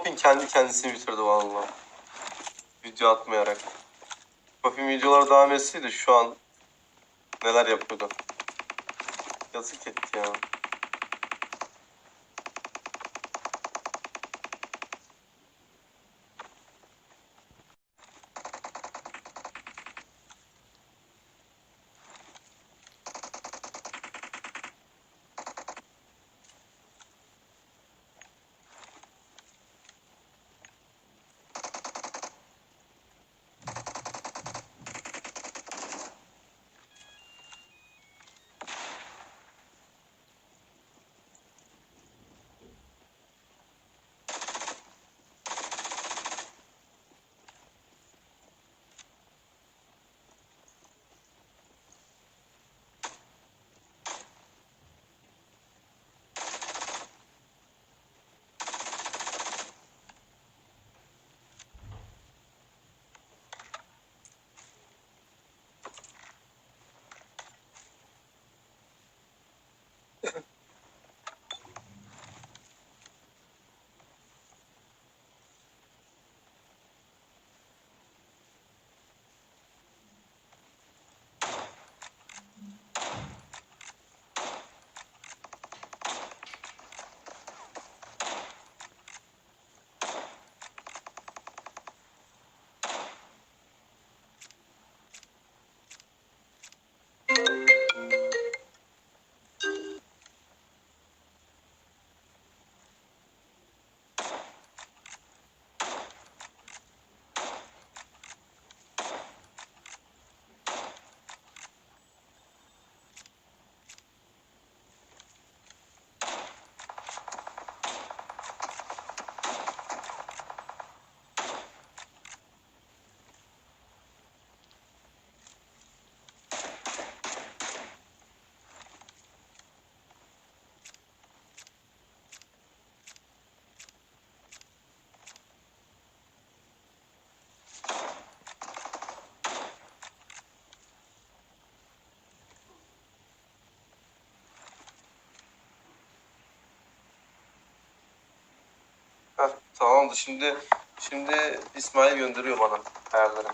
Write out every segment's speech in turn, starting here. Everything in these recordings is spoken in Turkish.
Popin kendi kendisini bitirdi vallahi. Video atmayarak. Popin videoları devam etseydi şu an neler yapıyordu. Yazık etti ya. Heh, tamamdır. Şimdi şimdi İsmail gönderiyor bana ayarları.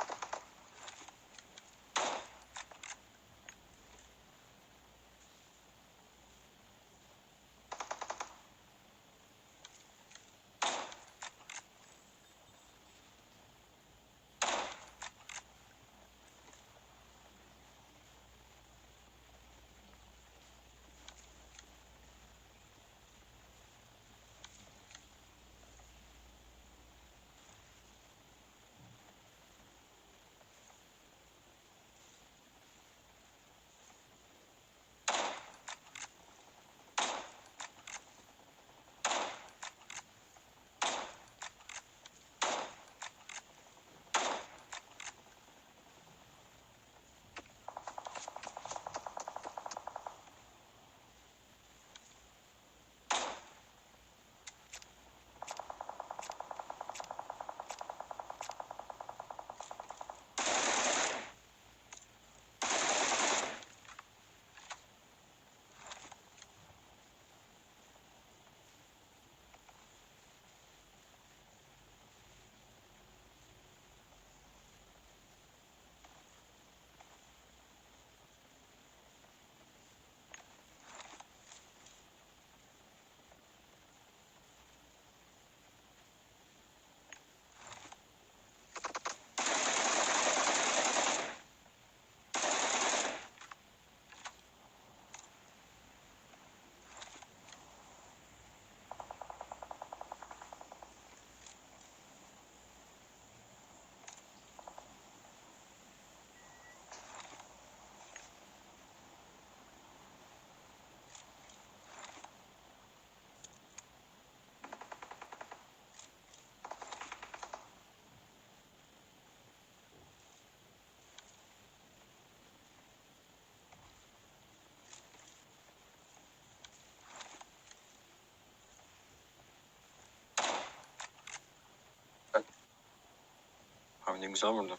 Ne güzel vurdu.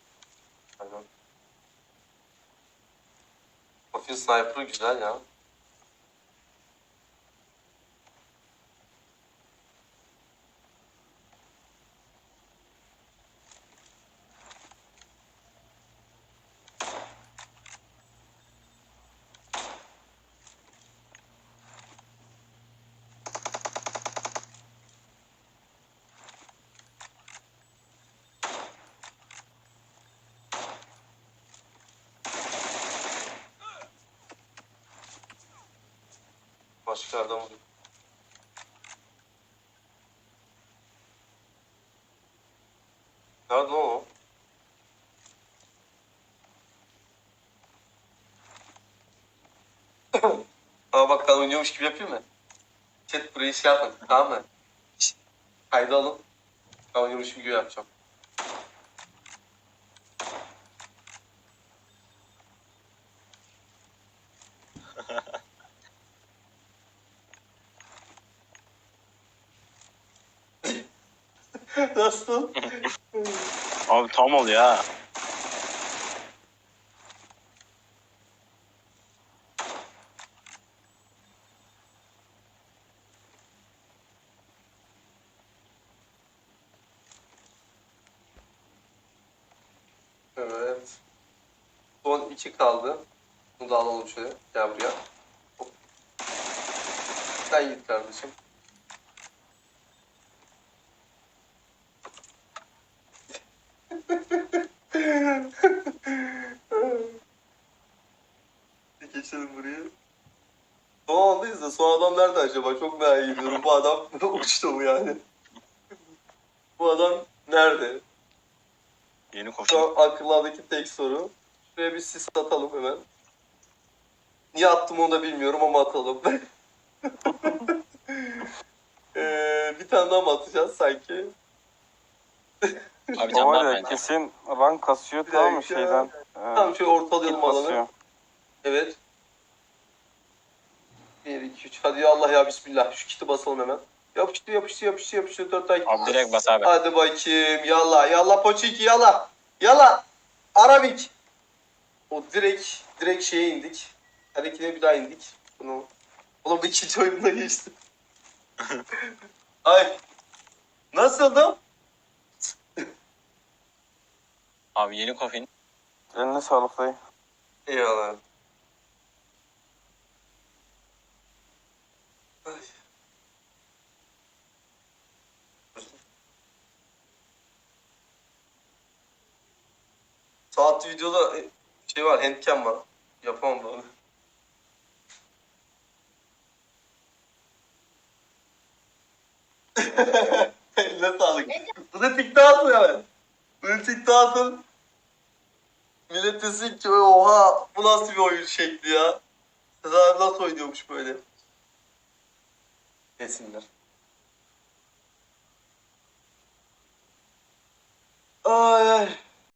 Aynen. Bakın sniper güzel ya. Başka vurayım. Nerede o? Aa bak ben oynuyormuş gibi yapayım mı? Chat burayı şey yapın tamam mı? Kaydı alın. Ben oynuyormuş gibi yapacağım. Nasıl? Abi tam ol ya. Evet. Son iki kaldı. Bunu da alalım şöyle. Gel buraya. Hop. Sen git kardeşim. Bir Geçelim buraya. Son andayız da son adam nerede acaba? Çok ediyorum. Bu adam uçtu mu yani? Bu adam nerede? Yeni Şu koşu. an akıllardaki tek soru. Şuraya bir sis atalım hemen. Niye attım onu da bilmiyorum ama atalım. ee, bir tane daha mı atacağız sanki? Abi O can var ya kesin rank kasıyor tamam mı şeyden. Tamam şöyle ortalayalım alanı. Evet. 1, 2, 3. Hadi ya Allah ya Bismillah. Şu kiti basalım hemen. Yapıştı yapıştı yapıştı yapıştı. 4 tane kit. Abi direkt bas abi. Hadi bakayım. Yallah yallah poçiki yallah. Yallah. Arabik. O direkt direkt şeye indik. Harekine bir daha indik. Bunu. Oğlum ikinci oyununa geçtim. Ay. Nasıldı? Abi yeni kofin. Eline sağlık dayı. Eyvallah. Ay. Saat videoda e, şey var, handcam var. Yapamam da onu. Eline sağlık. Bunu TikTok atın hemen. Bunu TikTok atın. Millet desin ki oha bu nasıl bir oyun şekli ya. Sezer abi nasıl oynuyormuş böyle. Desinler. Ay ay.